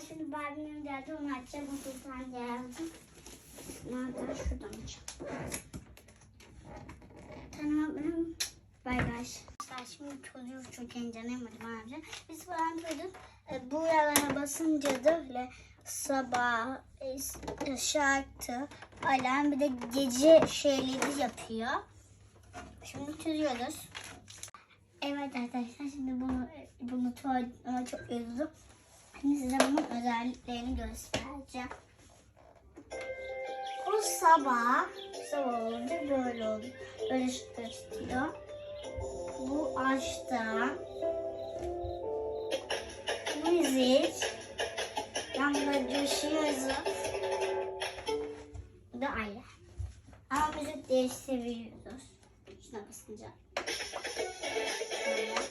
şimdi Barbie'nin geldi onu açacağım. O sultan geldi. Nerede? Şuradan açalım. Tamam benim. Bay bay. Şimdi çocuğu çok heyecanlıyamadım abi. Biz falan çocuk e, bu yerlere basınca da öyle sabah, e, şarkı, alarm bir de gece şeyleri yapıyor. Şimdi çözüyoruz. Evet arkadaşlar şimdi bunu bunu tuvaletime çok üzüldüm. Şimdi size bunun özelliklerini göstereceğim. Bu sabah sabah olunca böyle oldu. Böyle ışıklar tutuyor. Bu açta müzik yanında düşüyoruz. Bu da ayrı. Ama müzik değiştirebiliyoruz. Şuna basınca. Böyle.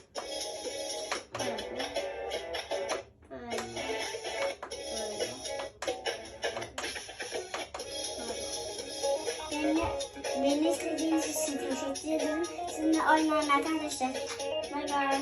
Beni, beni istediğiniz için teşekkür ederim. Sizinle oynayın arkadaşlar. Bay bay.